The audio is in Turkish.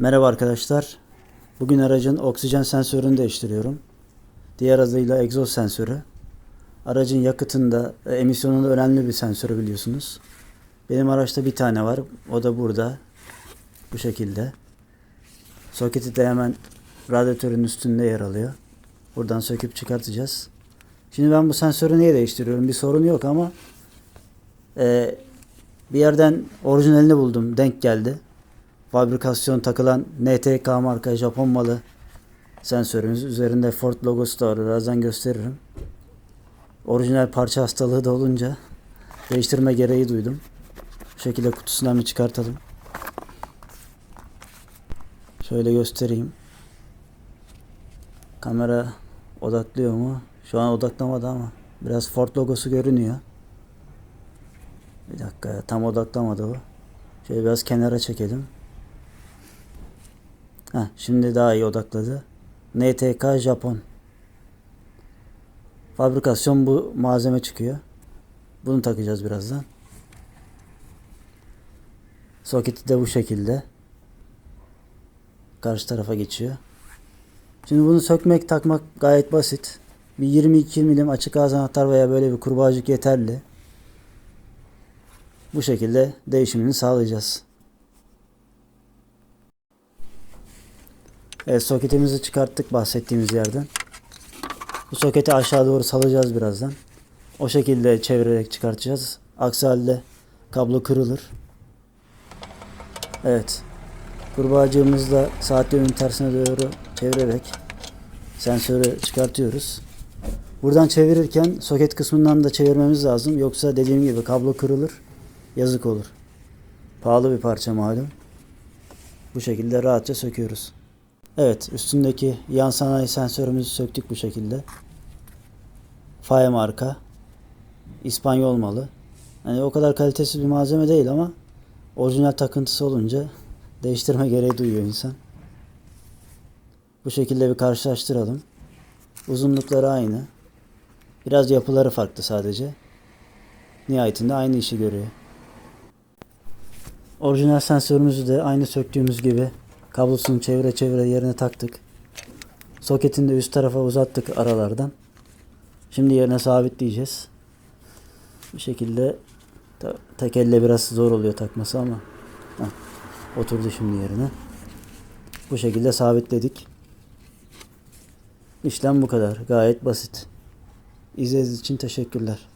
Merhaba arkadaşlar. Bugün aracın oksijen sensörünü değiştiriyorum. Diğer adıyla egzoz sensörü. Aracın yakıtında, e, emisyonunda önemli bir sensörü biliyorsunuz. Benim araçta bir tane var. O da burada. Bu şekilde. Soketi de hemen radyatörün üstünde yer alıyor. Buradan söküp çıkartacağız. Şimdi ben bu sensörü niye değiştiriyorum? Bir sorun yok ama e, bir yerden orijinalini buldum. Denk geldi fabrikasyon takılan NTK marka Japon malı sensörümüz. Üzerinde Ford logosu da var. Birazdan gösteririm. Orijinal parça hastalığı da olunca değiştirme gereği duydum. Bu şekilde kutusundan bir çıkartalım. Şöyle göstereyim. Kamera odaklıyor mu? Şu an odaklamadı ama biraz Ford logosu görünüyor. Bir dakika tam odaklamadı o. Şöyle biraz kenara çekelim. Heh, şimdi daha iyi odakladı. NTK Japon. Fabrikasyon bu malzeme çıkıyor. Bunu takacağız birazdan. Soketi de bu şekilde. Karşı tarafa geçiyor. Şimdi bunu sökmek takmak gayet basit. Bir 22 milim açık ağız anahtar veya böyle bir kurbağacık yeterli. Bu şekilde değişimini sağlayacağız. Evet soketimizi çıkarttık bahsettiğimiz yerden. Bu soketi aşağı doğru salacağız birazdan. O şekilde çevirerek çıkartacağız. Aksi halde kablo kırılır. Evet. Kurbağacığımızla saat yönünün tersine doğru çevirerek sensörü çıkartıyoruz. Buradan çevirirken soket kısmından da çevirmemiz lazım. Yoksa dediğim gibi kablo kırılır. Yazık olur. Pahalı bir parça malum. Bu şekilde rahatça söküyoruz. Evet üstündeki yan sanayi sensörümüzü söktük bu şekilde. Faye marka. İspanyol malı. Hani o kadar kalitesiz bir malzeme değil ama orijinal takıntısı olunca değiştirme gereği duyuyor insan. Bu şekilde bir karşılaştıralım. Uzunlukları aynı. Biraz yapıları farklı sadece. Nihayetinde aynı işi görüyor. Orijinal sensörümüzü de aynı söktüğümüz gibi kablosunu çevire çevire yerine taktık. Soketini de üst tarafa uzattık aralardan. Şimdi yerine sabitleyeceğiz. Bir şekilde tek elle biraz zor oluyor takması ama heh, oturdu şimdi yerine. Bu şekilde sabitledik. İşlem bu kadar. Gayet basit. İzlediğiniz için teşekkürler.